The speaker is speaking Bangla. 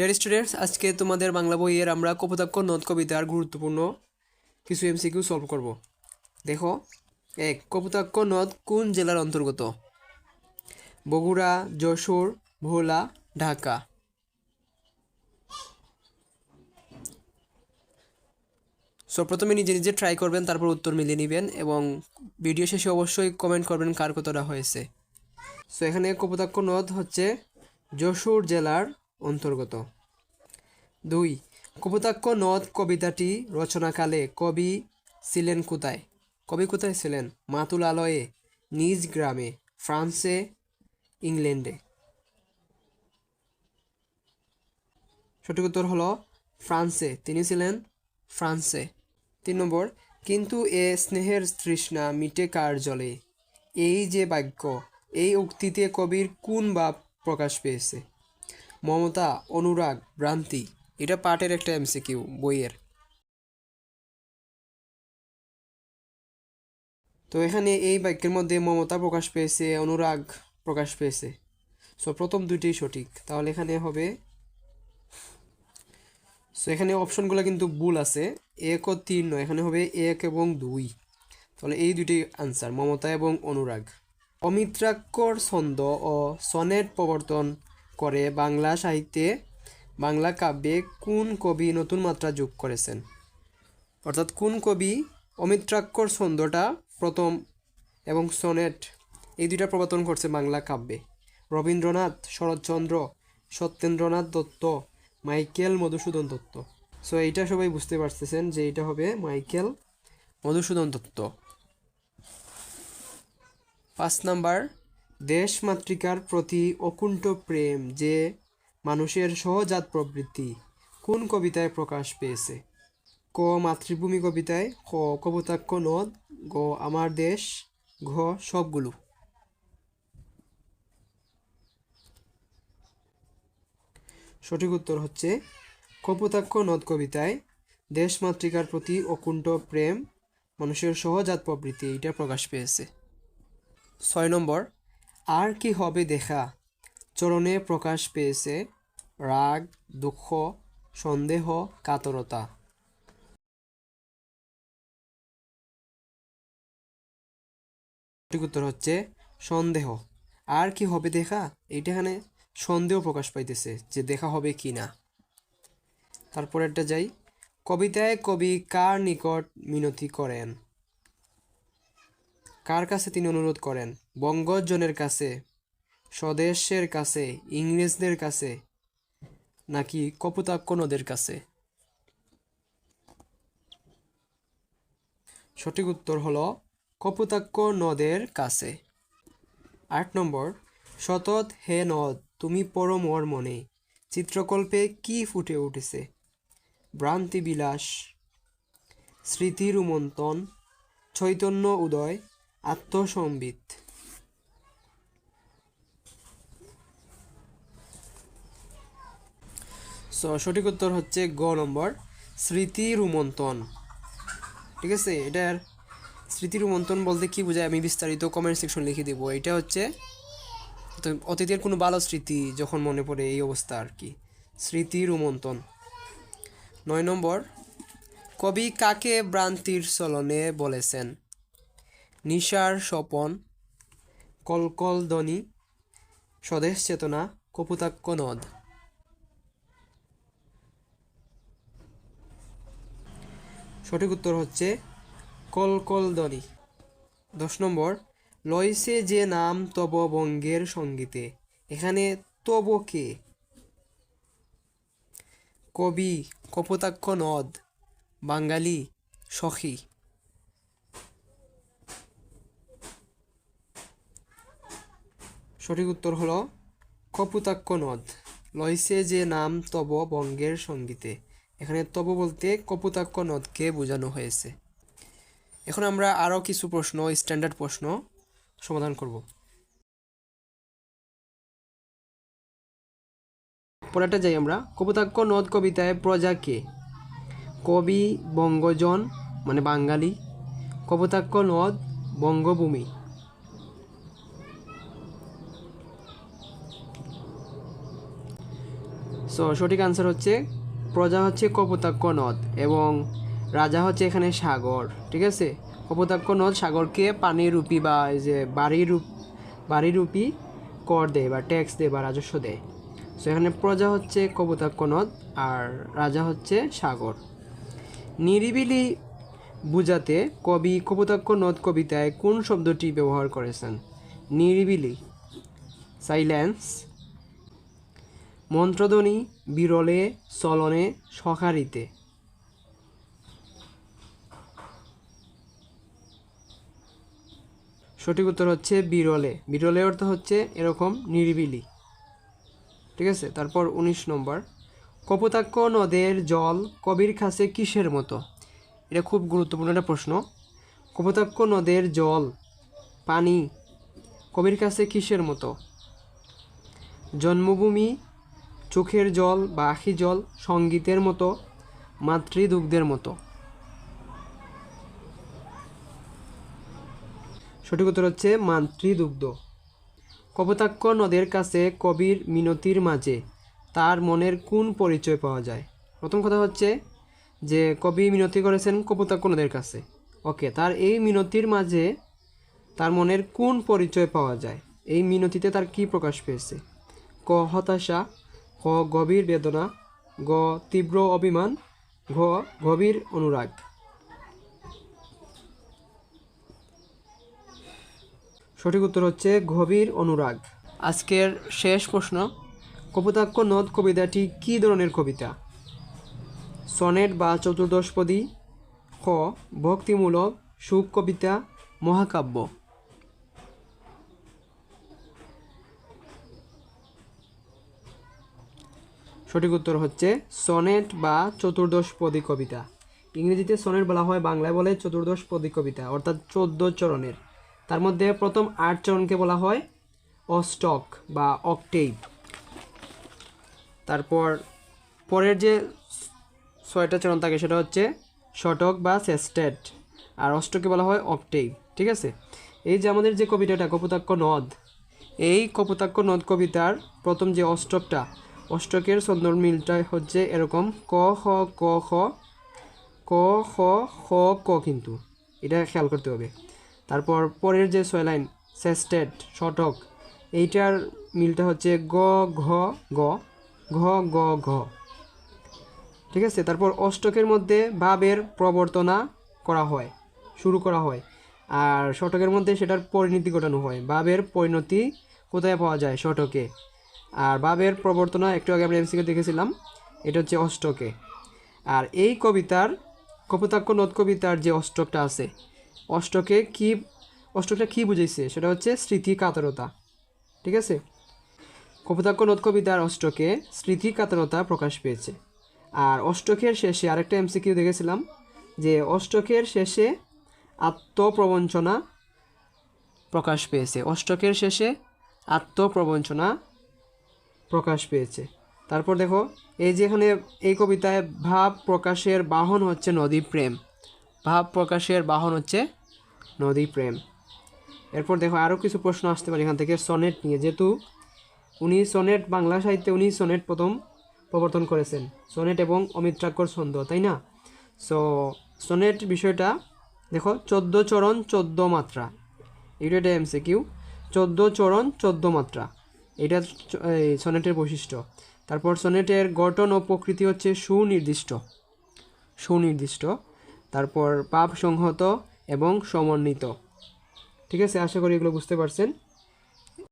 ডিয়ার স্টুডেন্টস আজকে তোমাদের বাংলা বইয়ের আমরা কপোতাক্ষ নদ কবিতার গুরুত্বপূর্ণ কিছু এমসিকিউ সলভ করব। দেখো, এক, কপোতাক্ষ নদ কোন জেলার অন্তর্গত? বগুড়া, যশোর, ভোলা, ঢাকা। সো প্রথমে নিজে নিজে ট্রাই করবেন, তারপর উত্তর মিলিয়ে নেবেন এবং ভিডিও শেষে অবশ্যই কমেন্ট করবেন কার কতটা হয়েছে। সো এখানে কপোতাক্ষ নদ হচ্ছে যশোর জেলার অন্তর্গত। দুই কপোতাক্ষ নদ কবিতাটি রচনাকালে কবি ছিলেন কোথায়? কবি কোথায় ছিলেন? মাতুল আলয়ে, নিজ গ্রামে, ফ্রান্সে, ইংল্যান্ডে। সঠিক উত্তর হলো ফ্রান্সে। তিনি ছিলেন ফ্রান্সে। তিন নম্বর, কিন্তু এ স্নেহের তৃষ্ণা মিটে কার জলে? এই যে বাক্য, এই উক্তিতে কবির কোন ভাব প্রকাশ পেয়েছে? মমতা, অনুরাগ, ভ্রান্তি, এটা পাঠের একটা এমসিকিউ, বইয়ের। তো এখানে এই বাক্যের মধ্যে মমতা প্রকাশ পেয়েছে, অনুরাগ প্রকাশ পেয়েছে। সো প্রথম দুইটি সঠিক। তাহলে এখানে হবে সো এখানে অপশনগুলো কিন্তু ভুল আছে। এক ও তিন নয়, এখানে হবে এক এবং দুই। তাহলে এই দুটি আনসার মমতা এবং অনুরাগ। অমিত্রাক্ষর ছন্দ ও সনেট প্রবর্তন করে বাংলা সাহিত্যে বাংলা কাব্যে কোন কবি নতুন মাত্রা যোগ করেছেন? অর্থাৎ কোন কবি অমিত্রাক্ষর ছন্দটা প্রথম এবং সনেট, এই দুইটা প্রবর্তন করছে বাংলা কাব্যে। রবীন্দ্রনাথ, শরৎচন্দ্র, সত্যেন্দ্রনাথ দত্ত, মাইকেল মধুসূদন দত্ত। সো এইটা সবাই বুঝতে পারতেছেন যে এটা হবে মাইকেল মধুসূদন দত্ত। পাঁচ নাম্বার দেশ মাতৃকার প্রতি অকুণ্ঠ প্রেম যে মানুষের সহজাত প্রবৃত্তি, কোন কবিতায় প্রকাশ পেয়েছে? ক মাতৃভূমি কবিতায়, খ কপোতাক্ষ নদ, গ আমার দেশ, ঘ সবগুলো। সঠিক উত্তর হচ্ছে কপোতাক্ষ নদ কবিতায়, দেশমাতৃকার প্রতি অকুণ্ঠ প্রেম, মানুষের সহজাত প্রবৃত্তি এটা প্রকাশ পেয়েছে। ছয় নম্বর আর কি হবে দেখা? চরণে প্রকাশ পেয়েছে রাগ, দুঃখ, সন্দেহ, কাতরতা। সঠিক উত্তর হচ্ছে সন্দেহ। আর কি হবে দেখা? এইটা এখানে সন্দেহ প্রকাশ পাইতেছে যে দেখা হবে কি না। তারপর একটা যাই। কবিতায় কবি কার নিকট মিনতি করেন? কার কাছে তিনি অনুরোধ করেন? বঙ্গজনের কাছে? স্বদেশের কাছে? ইংরেজদের কাছে? নাকি কপোতাক্ষ নদের কাছে? সঠিক উত্তর হলো কপোতাক্ষ নদের কাছে। আট নম্বর। সতত হে নদ, তুমি পরম ওর মনে চিত্রকল্পে কি ফুটে উঠেছে? ভ্রান্তি বিলাস স্মৃতির চৈতন্য উদয় আত্মসম্বিত। সঠিক উত্তর হচ্ছে গ নম্বর, স্মৃতি উমন্তন ঠিক আছে? এটার স্মৃতি উমন্তন বলতে কি বোঝায় আমি বিস্তারিত কমেন্ট সেকশন লিখে দিব। এটা হচ্ছে অতীতের কোনো ভালো স্মৃতি যখন মনে পড়ে এই অবস্থা আর কি। স্মৃতি উমন্তন নয় নম্বর, কবি কাকে ভ্রান্তির চলনে বলেছেন? নিশার স্বপন কলকল ধ্বনি স্বদেশ চেতনা, কপুতাক্ষ নদ। সঠিক উত্তর হচ্ছে কলকল ধ্বনি দশ নম্বর, লইছে যে নাম তব বঙ্গের সঙ্গীতে। এখানে তব কে? কবি কপোতাক্ষ নদ, বাঙালি সখী। সঠিক উত্তর হলো কপোতাক্ষ নদ লইছে যে নাম তব বঙ্গের সঙ্গীতে। এখানে তব বলতে কপোতাক্ষ নদকে বোঝানো হয়েছে। এখন আমরা আরও কিছু প্রশ্ন স্ট্যান্ডার্ড প্রশ্ন সমাধান করব। পরেরটা যাই আমরা। কপোতাক্ষ নদ কবিতায় প্রজা কে? কবি বঙ্গজন মানে বাঙালি। কপোতাক্ষ নদ বঙ্গভূমি। সো সঠিক আনসার হচ্ছে, প্রজা হচ্ছে কপোতাক্ষ নদ এবং রাজা হচ্ছে এখানে সাগর, ঠিক আছে? কপোতাক্ষ নদ সাগরকে পানি রূপী বা এই যে বাড়ি রূপ বাড়ি রূপী কর দেয় বা ট্যাক্স দেয় বা রাজস্ব দেয়। সো এখানে প্রজা হচ্ছে কপোতাক্ষ নদ আর রাজা হচ্ছে সাগর। নিরিবিলি বুঝাতে কবি কপোতাক্ষ নদ কবিতায় কোন শব্দটি ব্যবহার করেছেন? নিরিবিলি সাইলেন্স মন্ত্রধ্বনি বিরলে, চলনে সকারিতে সঠিক উত্তর হচ্ছে বিরলে। বিরলে অর্থ হচ্ছে এরকম নিরিবিলি। ঠিক আছে? তারপর উনিশ নম্বর। কপোতাক্ষ নদের জল কবির কাছে কিসের মতো? এটা খুব গুরুত্বপূর্ণ একটা প্রশ্ন। কপোতাক্ষ নদের জল, পানি কবির কাছে কিসের মতো? জন্মভূমি চোখের জল বা আখি জল সঙ্গীতের মতো, মাতৃদুগ্ধের মতো। সঠিক উত্তর হচ্ছে মাতৃদুগ্ধ। কপোতাক্ষ নদের কাছে কবির মিনতির মাঝে তার মনের কোন পরিচয় পাওয়া যায়? প্রথম কথা হচ্ছে যে, কবি মিনতি করেছেন কপোতাক্ষ নদের কাছে। ওকে, তার এই মিনতির মাঝে তার মনের কোন পরিচয় পাওয়া যায়? এই মিনতিতে তার কি প্রকাশ পেয়েছে? ক, হতাশা ক গভীর বেদনা, গ, তীব্র অভিমান, ঘ, গভীর অনুরাগ। সঠিক উত্তর হচ্ছে গভীর অনুরাগ। আজকের শেষ প্রশ্ন, কপোতাক্ষ নদ কবিতাটি কী ধরনের কবিতা? সনেট বা চতুর্দশপদী খ, ভক্তিমূলক, সুখ কবিতা, মহাকাব্য। সঠিক উত্তর হচ্ছে সনেট বা চতুর্দশপদী কবিতা। ইংরেজিতে সনেট বলা হয়, বাংলায় বলে চতুর্দশপদী কবিতা, অর্থাৎ চোদ্দ চরণের। তার মধ্যে প্রথম আট চরণকে বলা হয় অস্টক বা অক্টেভ তারপর পরের যে ছয়টা চরণ থাকে সেটা হচ্ছে শটক বা সেস্টেট আর অষ্টকে বলা হয় অক্টেভ ঠিক আছে? এই যে আমাদের যে কবিতাটা, কপোতাক্ষ নদ, এই কপোতাক্ষ নদ কবিতার প্রথম যে অষ্টকটা অষ্টকের ছন্দর মিলটা হচ্ছে এরকম ক খ ক খ ক, খ খ, ক কিন্তু। এটা খেয়াল করতে হবে। তারপর পরের যে ছয় লাইন সেস্টেট শটক এইটার মিলটা হচ্ছে গ, ঘ গ ঘ গ, ঘ। ঠিক আছে? তারপর অষ্টকের মধ্যে ভাবের প্রবর্তনা করা হয়, শুরু করা হয়। আর শতকের মধ্যে সেটার পরিণতি ঘটানো হয়। ভাবের পরিণতি কোথায় পাওয়া যায়? শতকে। আর ভাবের প্রবর্তনা, একটু আগে আমরা এমসিকে দেখেছিলাম, এটা হচ্ছে অষ্টকে। আর এই কবিতার, কপোতাক্ষ নদ কবিতার যে অষ্টকটা আছে, অষ্টকে কি, অষ্টকটা কি বুঝেছে সেটা হচ্ছে স্মৃতি কাতরতা। ঠিক আছে? কপোতাক্ষ নদ কবিতার অষ্টকে স্মৃতি কাতরতা প্রকাশ পেয়েছে। আর অষ্টকের শেষে আরেকটা এমসিকিউ দেখেছিলাম, যে অষ্টকের শেষে আত্মপ্রবঞ্চনা প্রকাশ পেয়েছে। অষ্টকের শেষে আত্মপ্রবঞ্চনা প্রকাশ পেয়েছে। তারপর দেখো, এই যে এখানে এই কবিতায় ভাব প্রকাশের বাহন হচ্ছে নদী প্রেম। ভাব প্রকাশের বাহন হচ্ছে নদী প্রেম। এরপর দেখো আরও কিছু প্রশ্ন আসতে পারে এখান থেকে সনেট নিয়ে। যেহেতু উনি সনেট, বাংলা সাহিত্যে উনি সনেট প্রথম প্রবর্তন করেছেন। সনেট এবং অমিত অমিত্রাক্ষর ছন্দ, তাই না? সো সনেট বিষয়টা দেখো, চোদ্দ চরণ, চোদ্দ মাত্রা। এটা একটা এমসে কিউ চোদ্দ চরণ, চোদ্দ মাত্রা। এটা সনেটের বৈশিষ্ট্য। তারপর সনেটের গঠন ও প্রকৃতি হচ্ছে সুনির্দিষ্ট। সুনির্দিষ্ট। তারপর পাপ সংহত এবং সমন্বিত। ঠিক আছে? আশা করি এগুলো বুঝতে পারছেন।